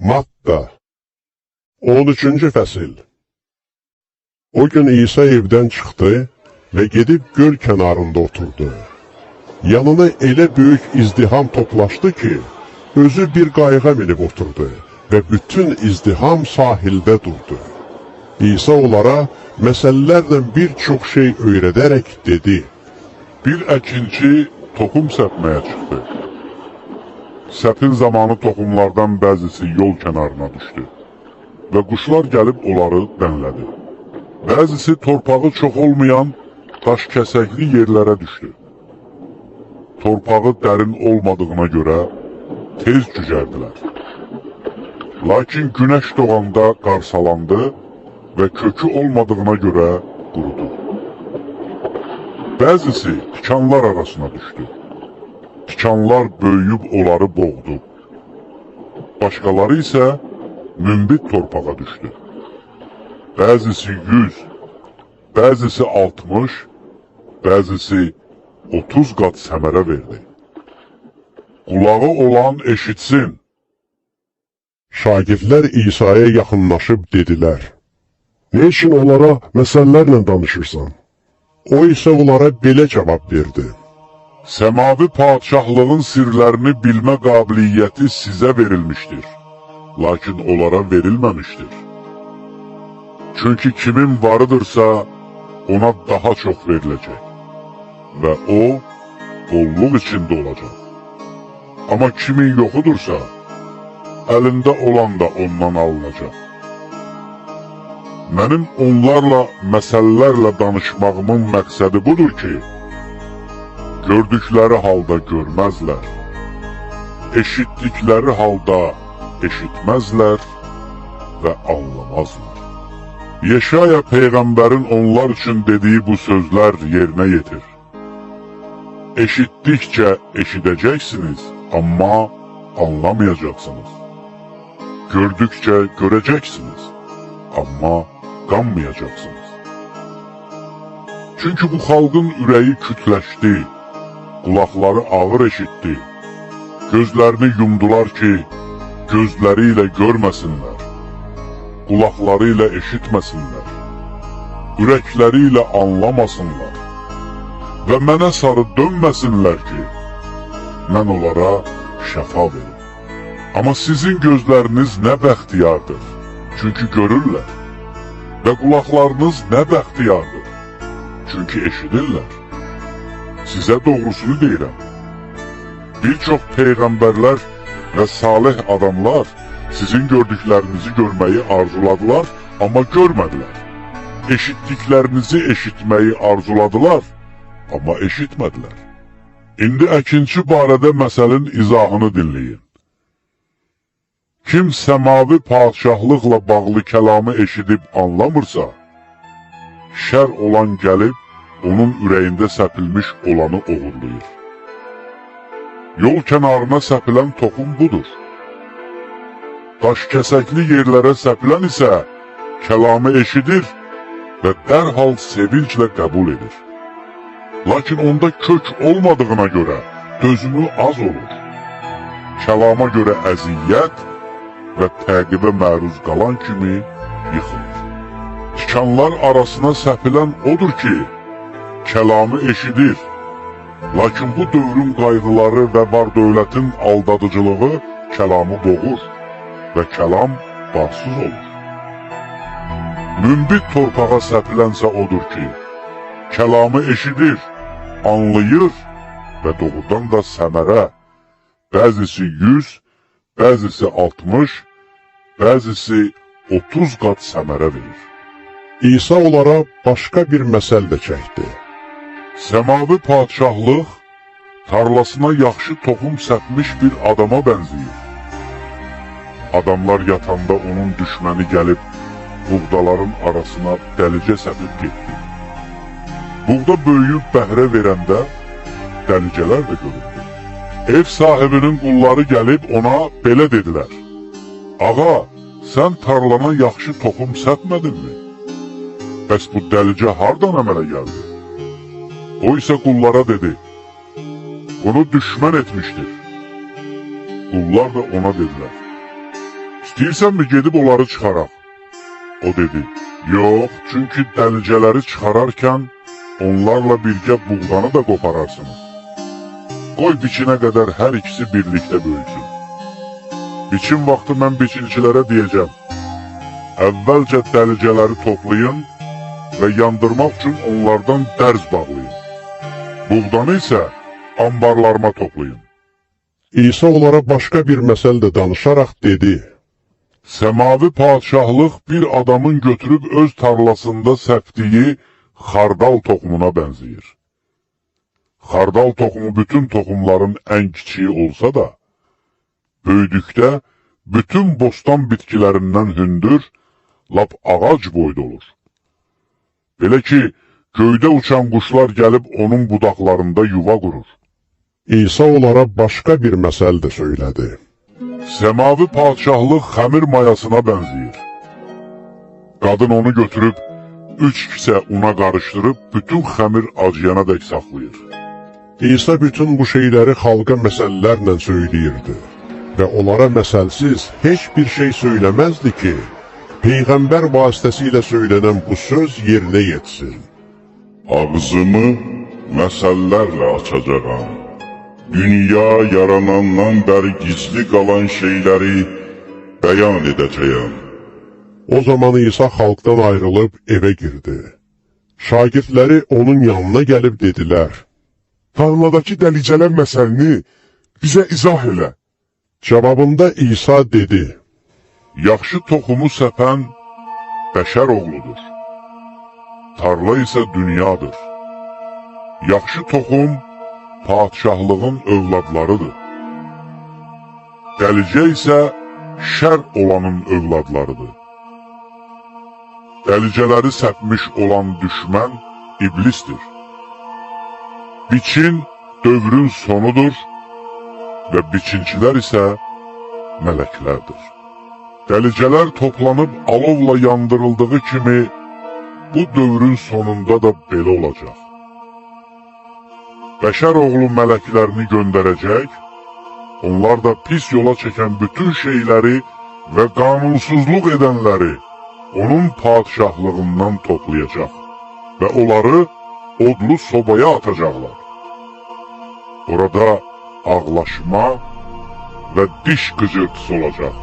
Matta 13-cü fəsil O gün İsa evdən çıxdı və gedib göl kənarında oturdu. Yanına elə böyük izdiham toplaşdı ki, özü bir qayığa minib oturdu və bütün izdiham sahildə durdu. İsa onlara məsələlərlə bir çox şey öyrədərək dedi. Bir əkinçi toxum səpməyə çıxdı. Səpin zamanı toxumlardan bəzisi yol kənarına düşdü və quşlar gəlib onları dənlədi. Bəzisi torpağı çox olmayan daş kəsəkli yerlərə düşdü. Torpağı dərin olmadığına görə tez cücərdilər. Lakin günəş doğanda qarsalandı və kökü olmadığına görə qurudu. Bəzisi tikanlar arasına düşdü. Tikanlar böyüyüb onları boğdu. Başqaları isə münbit torpağa düşdü. Bəzisi 100, bəzisi 60, bəzisi 30 qat səmərə verdi. Qulağı olan eşitsin. Şagirdlər İsa'ya yaxınlaşıb dedilər. Ne üçün onlara məsələlərlə danışırsan? O isə onlara belə cavab verdi. Səmavi padşahlığın sirlərini bilmə qabiliyyəti sizə verilmişdir. Lakin onlara verilməmişdir. Çünki kimin varıdırsa, ona daha çox veriləcək. Və o, bollluq içində olacaq. Amma kimin yoxudursa, əlində olan da ondan alınacaq. Mənim onlarla məsələlərlə danışmağımın məqsədi budur ki, gördükləri halda görməzlər, eşitdikləri halda eşitməzlər və anlamazlar. Yeşaya peyğəmbərin onlar üçün dediyi bu sözlər yerinə yetir. Eşitdikcə eşidəcəksiniz, amma anlamayacaqsınız. Gördükcə görəcəksiniz, amma qanmayacaqsınız. Çünki bu xalqın ürəyi kütləşdi, qulaqları ağır eşitdi. Gözlərini yumdular ki, qulaqları ilə eşitməsinlər, ürəkləri ilə anlamasınlar və mənə sarı dönməsinlər ki, mən onlara şəfa verim. Amma sizin gözləriniz nə bəxtiyardır, çünki görürlər və qulaqlarınız nə bəxtiyardır, çünki eşidirlər. Sizə doğrusunu deyirəm. Bir çox peyğəmbərlər və salih adamlar sizin gördüklərinizi görməyi arzuladılar, amma görmədilər. Eşitdiklərinizi eşitməyi arzuladılar, amma eşitmədilər. İndi əkinçi barədə məsəlin izahını dinləyin. Kim səmavi padşahlıqla bağlı kəlamı eşidib anlamırsa, şər olan gəlib onun ürəyində səpilmiş olanı oğurlayır. Yol kənarına səpilən toxum budur. Daş kəsəkli yerlərə səpilən isə kəlamı eşidir və dərhal sevinclə qəbul edir. Lakin onda kök olmadığına görə dözümü az olur. Kəlama görə əziyyət və təqibə məruz qalan kimi yıxılır. Tikanlar arasına səpilən odur ki, kəlamı eşidir. Lakin bu dövrün qayğıları və var dövlətin aldadıcılığı kəlamı boğur və kəlam bahtsız olur. Münbit torpağa səpilənsə odur ki, kəlamı eşidir, anlayır və doğrudan da səmərə, bəzisi 100, bəzisi 60, bəzisi 30 qat səmərə verir. İsa onlara başqa bir məsəl də çəkdi. Səmavi padşahlıq tarlasına yaxşı toxum səpmiş bir adama bənzəyir. Adamlar yatanda onun düşməni gəlib buğdaların arasına dəlicə səpib getdi. Buğda böyüyüb bəhrə verəndə dəlicələr də göründü. Ev sahibinin qulları gəlib ona belə dedilər. Ağa, sən tarlana yaxşı toxum səpmədinmi? Bəs bu dəlicə hardan əmələ gəldi? O isə qullara dedi, bunu düşmən etmişdir. Qullar da ona dedilər, İstəyirsən mi gedib onları çıxaraq? O dedi, yox, çünki dəlicələri çıxararkən onlarla birgə buğdanı da qopararsınız. Qoy biçinə qədər hər ikisi birlikdə böyüsün. Biçin vaxtı mən biçinçilərə deyəcəm, əvvəlcə dəlicələri toplayın və yandırmaq üçün onlardan dərz bağlayın. Buğdanı isə ambarlarıma toplayın. İsa onlara başqa bir məsəl də danışaraq dedi. Səmavi padşahlıq bir adamın götürüb öz tarlasında səpdiyi xardal toxumuna bənzəyir. Xardal toxumu bütün toxumların ən kiçiyi olsa da, böyüdükdə bütün bostan bitkilərindən hündür, lap ağac boyda olur. Belə ki, göydə uçan quşlar gəlib onun budaqlarında yuva qurur. İsa onlara başqa bir məsəl də söylədi. Səmavi padşahlıq xəmir mayasına bənzəyir. Qadın onu götürüb üç kisə una qarışdırıb bütün xəmir acıyana dək saxlayır. İsa bütün bu şeyləri xalqa məsəllərlə söyləyirdi və onlara məsəlsiz heç bir şey söyləməzdi ki, Peyğəmbər vasitəsilə söylənən bu söz yerinə yetsin. Ağzımı məsəllərlə açacağam. Dünya yaranandan bəri gizli qalan şeyləri bəyan edəcəyəm. O zaman İsa xalqdan ayrılıb evə girdi. Şagirdləri onun yanına gəlib dedilər, Tarladakı dəlicələr məsəlini bizə izah elə. Cavabında İsa dedi, Yaxşı toxumu səpən bəşər oğludur. Tarla isə dünyadır. Yaxşı toxum padşahlığın övladlarıdır. Dəlicə isə şər olanın övladlarıdır. Dəlicələri səpmiş olan düşmən iblisdir. Biçin dövrün sonudur və biçinçilər isə mələklərdir. Dəlicələr toplanıb alovla yandırıldığı kimi bu dövrün sonunda da belə olacaq. Bəşər oğlu mələklərini göndərəcək, onlar da pis yola çəkən bütün şeyləri və qanunsuzluq edənləri onun padşahlığından toplayacaq və onları odlu sobaya atacaqlar. Orada ağlaşma və diş qıcırtısı olacaq.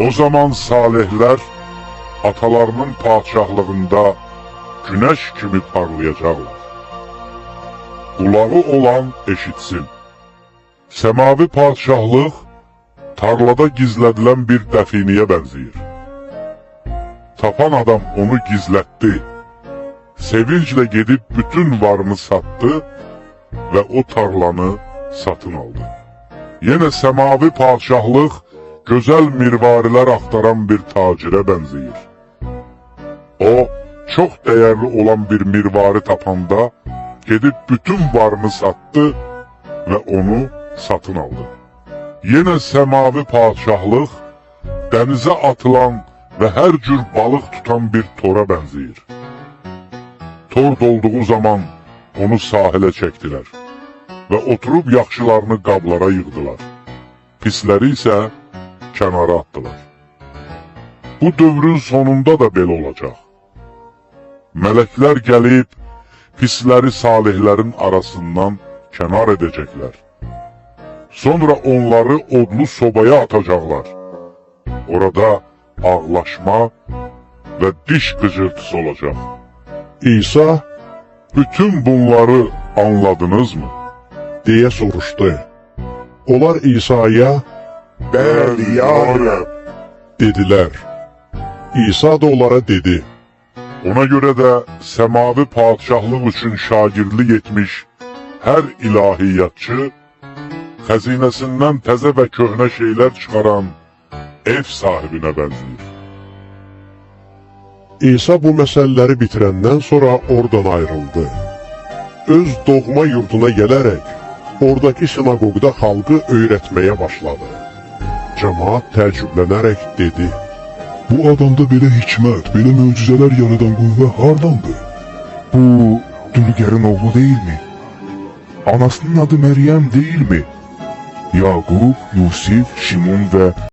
O zaman salihlər atalarının padşahlığında günəş kimi parlayacaqlar. Qulağı olan eşitsin. Səmavi padşahlıq tarlada gizlədilən bir dəfiniyə bənzəyir. Tapan adam onu gizlətdi. Sevinclə gedib bütün varını satdı və o tarlanı satın aldı. Yenə səmavi padşahlıq gözəl mirvarilər axtaran bir tacirə bənzəyir. O, çox dəyərli olan bir mirvarı tapanda gedib bütün varını satdı və onu satın aldı. Yenə səmavi padşahlıq dənizə atılan və hər cür balıq tutan bir tora bənzəyir. Tor dolduğu zaman onu sahilə çəkdilər və oturub yaxşılarını qablara yığdılar. Pisləri isə kənara atdılar. Bu dövrün sonunda da belə olacaq. Mələklər gəlib pisləri salihlərin arasından kənar edəcəklər. Sonra onları odlu sobaya atacaqlar. Orada ağlaşma və diş qıcırtısı olacaq. İsa Bütün bunları anladınızmı? deyə soruşdu. Onlar İsa'ya Bəli, ya Rəbb. dedilər. İsa da onlara dedi, Ona görə də səmavi padşahlıq üçün şagirdlik etmiş hər ilahiyyatçı xəzinəsindən təzə və köhnə şeylər çıxaran ev sahibinə bənzəyir. İsa bu məsələləri bitirəndən sonra oradan ayrıldı. Öz doğma yurduna gələrək, oradakı sinagogda xalqı öyrətməyə başladı. Cəmaat təəccüblənərək dedi, Bu adamda belə hikmət, belə möcüzələr yaradan qüvvə hardandır? Bu Dülgərin oğlu deyilmi? Anasının adı Məryəm deyilmi? Yaqub, Yusif, Şimon və